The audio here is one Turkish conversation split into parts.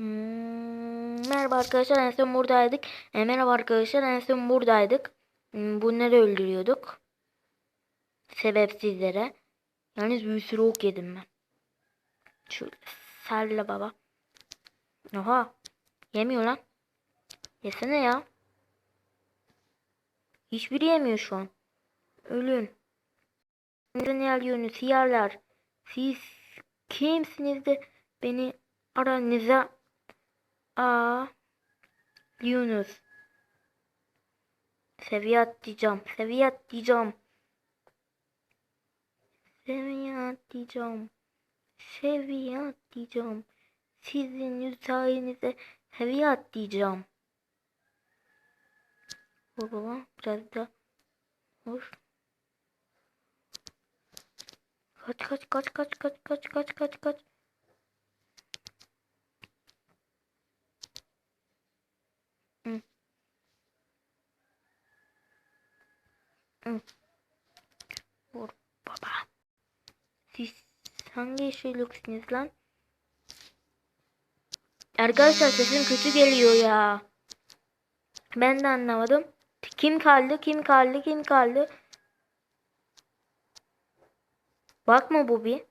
Hmm, merhaba arkadaşlar en son buradaydık. E, merhaba arkadaşlar en son buradaydık. Hmm, bunları öldürüyorduk. Sebepsizlere. Yalnız bir sürü ok yedim ben. Şöyle salla baba. Oha. Yemiyor lan. Yesene ya. Hiçbiri yemiyor şu an. Ölün. Ne alıyorsunuz hıyarlar? Siz kimsiniz de beni aranıza Aa, Yunus. Seviye atlayacağım. Seviye atlayacağım. Seviye atlayacağım. Seviye atlayacağım. Sizin sayenizde seviye atlayacağım. Baba. Biraz da vur. Kaç kaç kaç kaç kaç kaç kaç kaç kaç. Hı. Hı. Vur baba. Siz hangi yeşilliksiniz lan? Arkadaşlar sesim kötü geliyor ya. Ben de anlamadım. Kim kaldı? Kim kaldı? Kim kaldı? Bakma bu bir.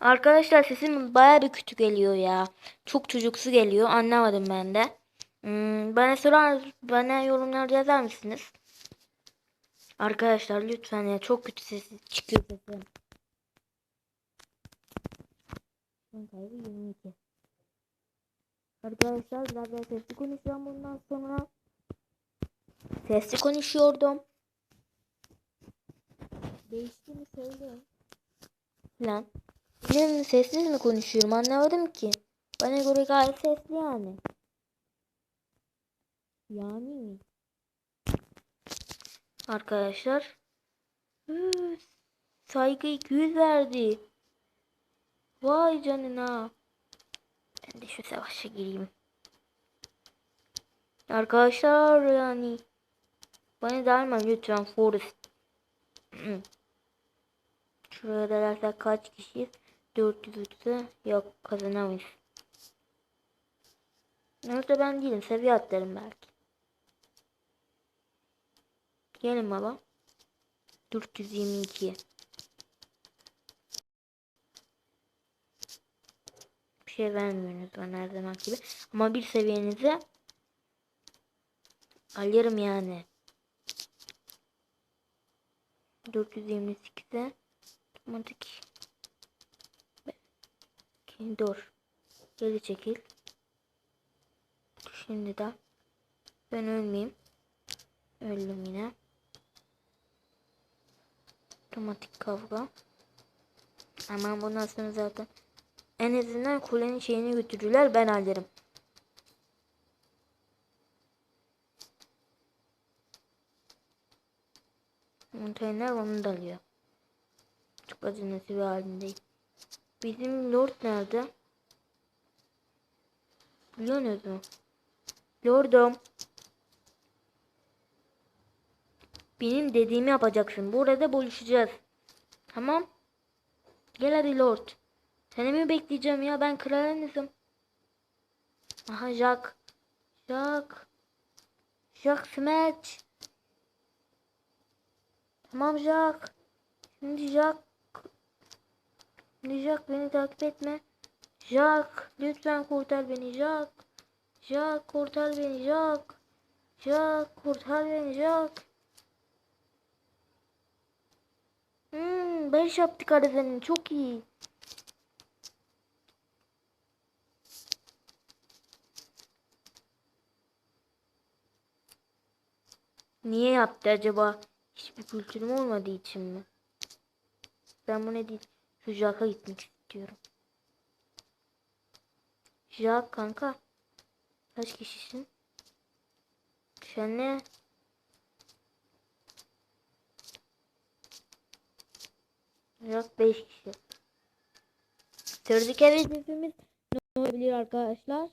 Arkadaşlar sesim baya bir kötü geliyor ya. Çok çocuksu geliyor. Anlamadım ben de. Hmm, bana sorar, bana yorumlarda yazar mısınız? Arkadaşlar lütfen ya çok kötü ses çıkıyor sesim. Son kaybı 22. Arkadaşlar biraz daha sesli konuşacağım bundan sonra. Sesli konuşuyordum. Değişti mi söyleyin. Lan. Benim sessiz mi konuşuyorum anlamadım ki. Bana göre gayet sesli yani. Yani? Arkadaşlar. Üf, saygı 200 verdi. Vay canına. Ben de şu savaşa gireyim. Arkadaşlar yani. Bana darma lütfen Forest. Şuraya da dersek kaç kişiyiz? 403'ü yok kazanamayız. Neyse ben değilim. Seviye atlarım belki. Gelin baba. 422. Bir şey vermiyorsunuz bana her zaman gibi. Ama bir seviyenize alırım yani. 428'e otomatik dur geri çekil şimdi de ben ölmeyeyim öldüm yine otomatik kavga ama bundan sonra zaten en azından kulenin şeyini götürürler ben alırım Montaine'ler onu da alıyor. Çok acınası bir halindeyim. Bizim Lord nerede? Biliyorsunuz mu? Lordum. Benim dediğimi yapacaksın. Burada buluşacağız. Tamam. Gel hadi Lord. Seni mi bekleyeceğim ya? Ben kralınızım. Aha Jack. Jack. Jack Smash. Tamam Jack. Şimdi Jack. Şimdi Jack beni takip etme. Jack lütfen kurtar beni Jack. Jack kurtar beni Jack. Jack kurtar beni Jack. Hmm, 5 yaptık aradanın çok iyi. Niye yaptı acaba? Hiçbir kültürüm olmadığı için mi? Ben bu ne değil. Şu Jack'a gitmek istiyorum. Jack kanka. Kaç kişisin? Sen ne? Jack 5 kişi. Sıradaki hedefimiz ne olabilir arkadaşlar?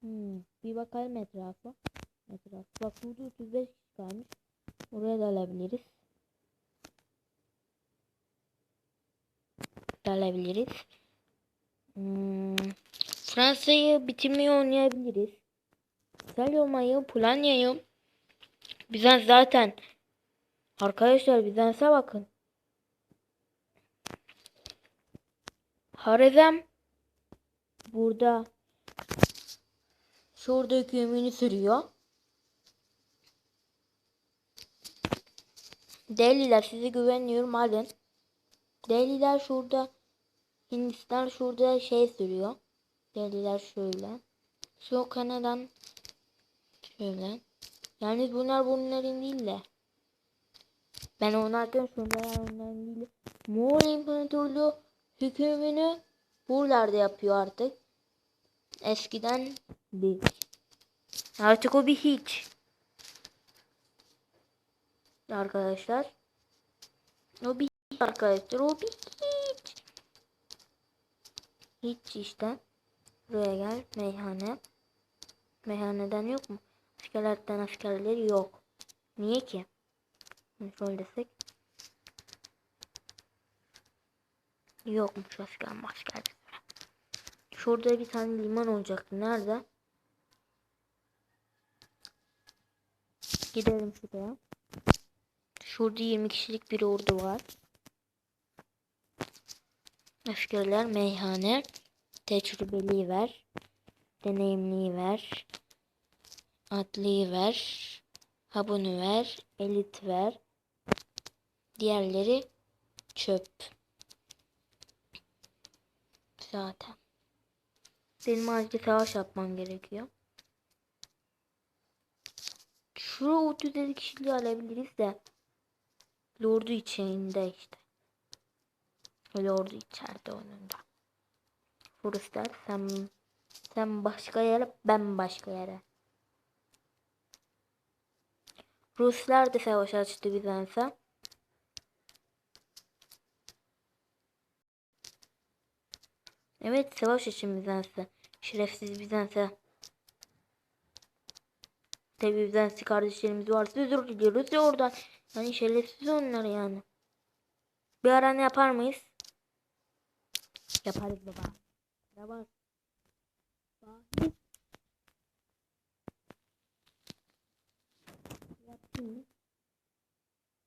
Hmm, bir bakalım etrafa. Etraf. Bak burada 35 kişi kalmış. Oraya da alabiliriz. Da alabiliriz. Hmm, Fransa'yı bitirmeyi oynayabiliriz. İtalya'yı, Polonya'yı. Bizden zaten. Arkadaşlar Bizans'a bakın. Harezm burada şurada hükümünü sürüyor. Deliler size güveniyorum alın. Deliler şurada Hindistan şurada şey sürüyor. Deliler şöyle. Şu Kanada'dan şöyle. Yani bunlar bunların değil de. Ben oynarken şunlar onların değil. de. Moğol İmparatorluğu hükümünü buralarda yapıyor artık. Eskiden değil. Artık o bir hiç. Arkadaşlar. O bir hiç arkadaşlar. O bir hiç. Hiç işte. Buraya gel. Meyhane. Meyhaneden yok mu? Askerlerden askerleri yok. Niye ki? Şöyle desek. Yokmuş asker masker. Şurada bir tane liman olacaktı. Nerede? Gidelim şuraya. Şurada 20 kişilik bir ordu var. Askerler meyhane. Tecrübeli ver. Deneyimli ver. Adli ver. Ha bunu ver. Elit ver. Diğerleri çöp. Zaten. Benim acil savaş yapmam gerekiyor. Şu 37 kişiliği alabiliriz de. Lord'u içinde işte. Lord'u içeride onun da. Forrester sen sen başka yere ben başka yere. Ruslar da savaş açtı Bizans'a. Evet savaş için Bizans'a. Şerefsiz Bizans'a. Tabi Bizans'ı kardeşlerimiz varsa özür diliyoruz ya oradan. Yani şerefsiz onlar yani. Bir ara ne yapar mıyız? Yaparız baba. Yaparız. Bak.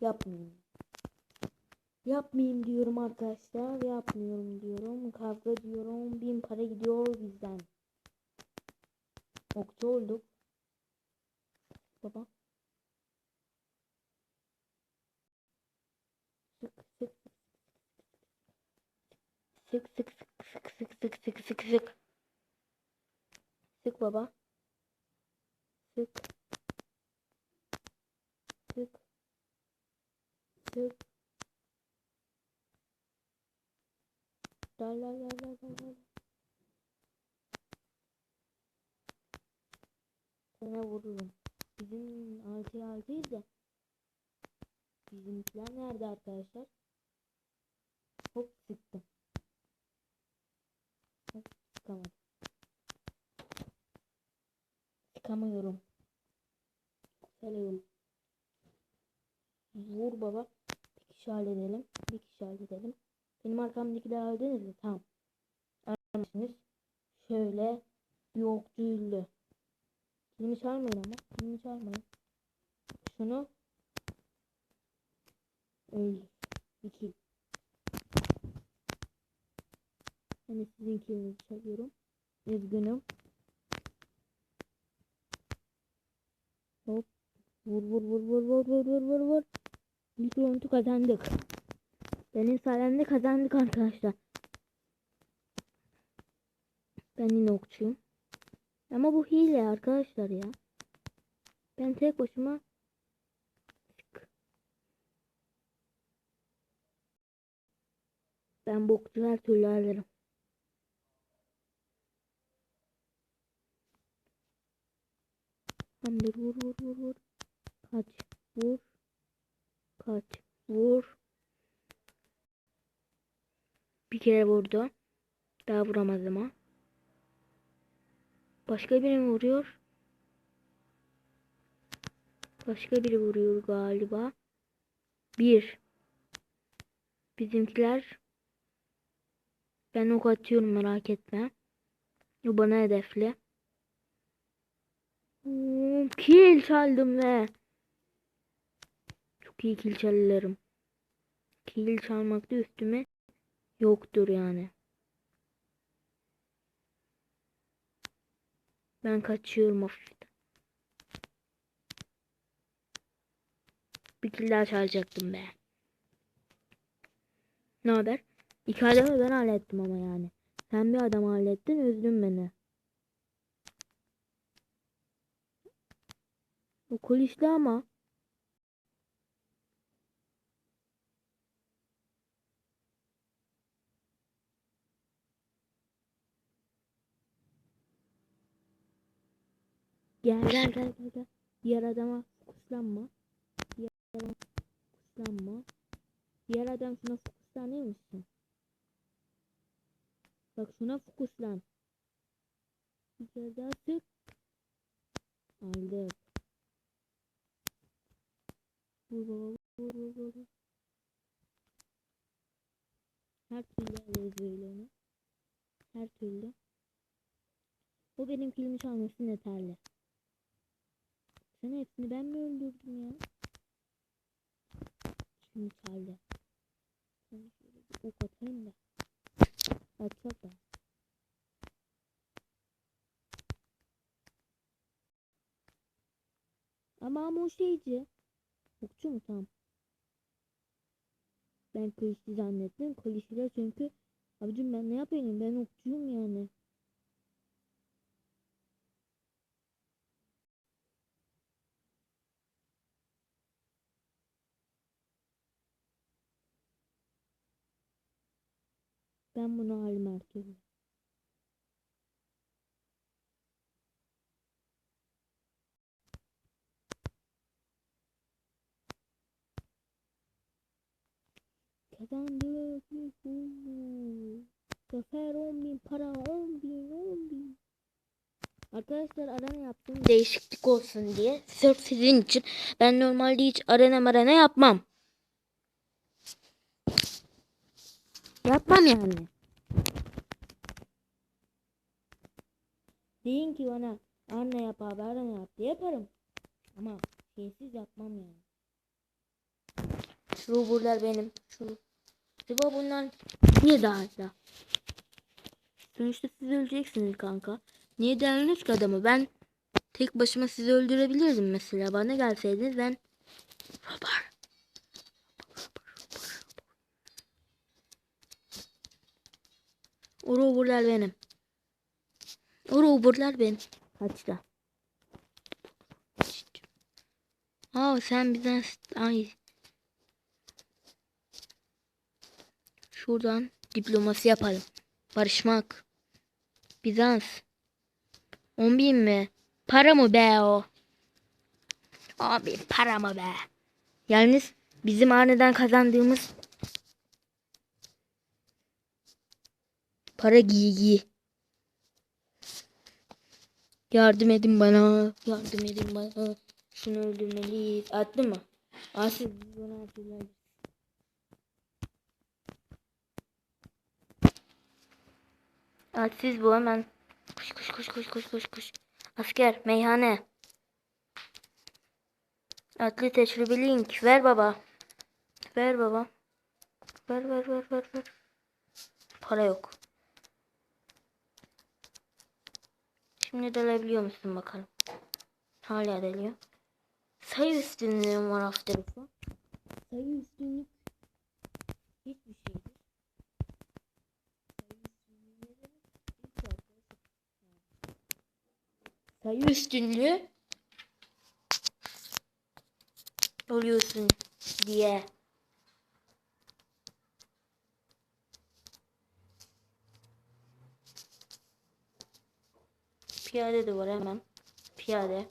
Yapayım mı? Yapmayayım diyorum arkadaşlar. Yapmıyorum diyorum. Kavga diyorum. Bin para gidiyor bizden. Okçu olduk. Baba. Sık sık sık sık sık sık sık sık sık sık sık baba sık sık sık la la la la la la sana vururum bizim altı altıyız da bizimkiler nerede arkadaşlar hop sıktım hop sıkamadım sıkamıyorum Söylüyorum. Vur baba. Bir kişi halledelim. Bir kişi halledelim. Benim arkamdakiler hallediniz mi? Tamam. Anlamışsınız. Şöyle bir okçuyla. Kilimi çalmayın ama. Kilimi çalmayın. Şunu öldür. İki. Hani sizin kilinizi çalıyorum. Üzgünüm. Hop. Vur vur vur vur vur vur vur vur vur. İlk roundu kazandık. Benim sayemde kazandık arkadaşlar. Ben yine okçuyum. Ama bu hile arkadaşlar ya. Ben tek başıma Ben bu okçu her türlü alırım. Tamamdır vur vur vur vur. Kaç vur. Kaç vur. Bir kere vurdu. Daha vuramaz ama. Başka biri mi vuruyor? Başka biri vuruyor galiba. Bir. Bizimkiler Ben ok atıyorum merak etme. O bana hedefli. Oo, Kill çaldım ve çok iyi kill çalarım. Kill çalmakta üstüme yoktur yani. Ben kaçıyorum hafiften. Bir kill daha çalacaktım be. Ne haber? İki adamı ben hallettim ama yani. Sen bir adam hallettin üzdün beni. O kulişli ama. Gel gel gel gel gel. Diğer adama fokuslanma. Diğer adama fokuslanma. Diğer adam şuna fokuslanıyor musun? Bak şuna fokuslan. Bir kere daha sık. Aldık. Vur baba vur vur vur. Her türlü alırız onu. Her türlü. O benim kilimi çalması yeterli. Sen hepsini ben mi öldürdüm ya? Kilimi çaldı. Sana şöyle bir ok atayım da. Atacak da. Ama ama o şeyci. Okçu mu tam? Ben kılıçlı zannettim. Kılıçlı çünkü abicim ben ne yapayım? Ben okçuyum yani. Ben bunu her türlü. Kazandık. Zafer 10 bin para 10 bin 10 bin. Arkadaşlar arena yaptım değişiklik olsun diye. Sırf sizin için. Ben normalde hiç arena marana yapmam. Yapmam yani. Deyin ki bana anne yap arena yap diye yaparım. Ama şeysiz yapmam yani. Şu buralar benim. Şu. Acaba bunlar niye dağıldı? Sonuçta siz öleceksiniz kanka. Niye dağılmış ki adamı? Ben tek başıma sizi öldürebilirdim mesela. Bana gelseydiniz ben Robert. O roverlar benim. Roverlar benim. Kaçta? Aa sen bizden ay Şuradan diplomasi yapalım. Barışmak. Bizans. 10 bin mi? Para mı be o? Abi para mı be? Yalnız bizim haneden kazandığımız para giy giy. Yardım edin bana. Yardım edin bana. Şunu öldürmeliyiz. Attı mı? Asıl bunu hatırlayın. Atsiz bu hemen. Koş koş koş koş koş koş koş. Asker meyhane. Atlı tecrübe link. Ver baba. Ver baba. Ver ver ver ver ver. Para yok. Şimdi delebiliyor musun bakalım. Hala deliyor. Sayı üstünlüğüm var tarafı. Sayı üstünlük hiçbir şeydir. Sayı üstünlüğü oluyorsun diye. Piyade de var hemen. Piyade.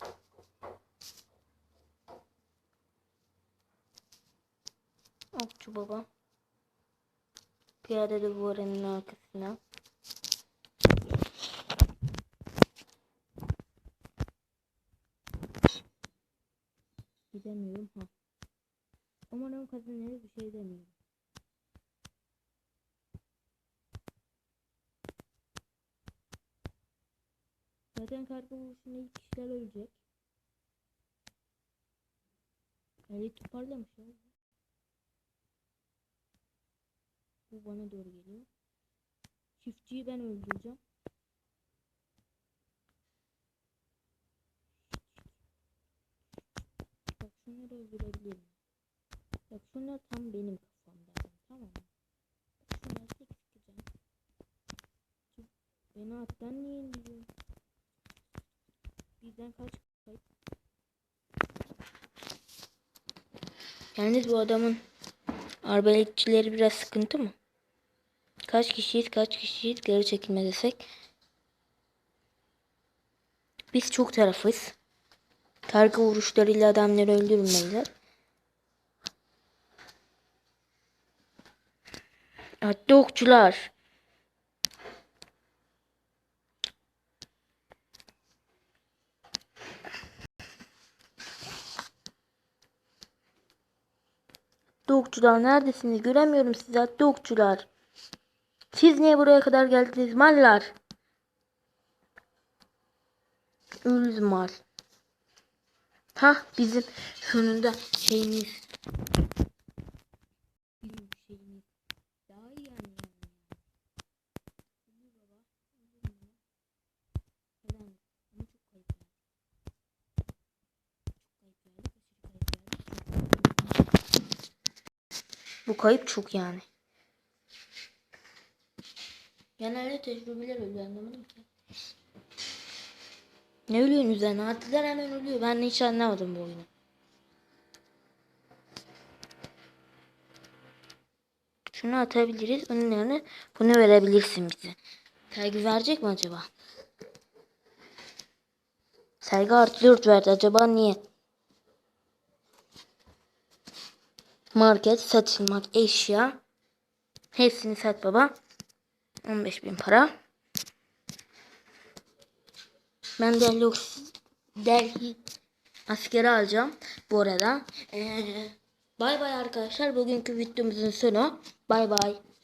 Okçu baba. Piyade de duvarının arkasına. Gidemiyorum ha. Umarım kazanırız bir şey demiyorum. Zaten karga vuruşunda ilk kişiler ölecek. Ali toparlamış ya. Bu bana doğru geliyor. Çiftçiyi ben öldüreceğim. Bak şunları öldürebilirim. Bak şunlar tam benim kafamda. Tamam mı? Şunları tek sıkacağım. Çık. Beni attan niye indiriyorsun? Bizden kaç kayıp? Yalnız bu adamın arbaletçileri biraz sıkıntı mı? Kaç kişiyiz kaç kişiyiz geri çekilme desek. Biz çok tarafız. Karga vuruşlarıyla adamları öldürmeliler. Hatta okçular. Dokçular neredesiniz? Göremiyorum sizi hatta okçular. Siz niye buraya kadar geldiniz mallar? Ölüz mal. Ha bizim sonunda şeyimiz. Bizim şeyimiz. Daha iyi yani. Ölür baba. Ölür mü? Helal. Ama çok kayıp verdik. Çok kayıp verdik. Aşırı kayıp verdik. Bu kayıp çok yani. Genelde tecrübeler ölüyor anlamadım ki. Ne ölüyorsun üzerine? Attılar hemen ölüyor. Ben hiç anlamadım bu oyunu. Şunu atabiliriz. Onun yerine bunu verebilirsin bize. Sergi verecek mi acaba? Sergi artı 4 verdi. Acaba niye? Market, satılmak, eşya. Hepsini sat baba. 15 bin para. Ben Delhi, Delhi askeri alacağım bu arada. Ee, bay bay arkadaşlar. Bugünkü videomuzun sonu. Bay bay.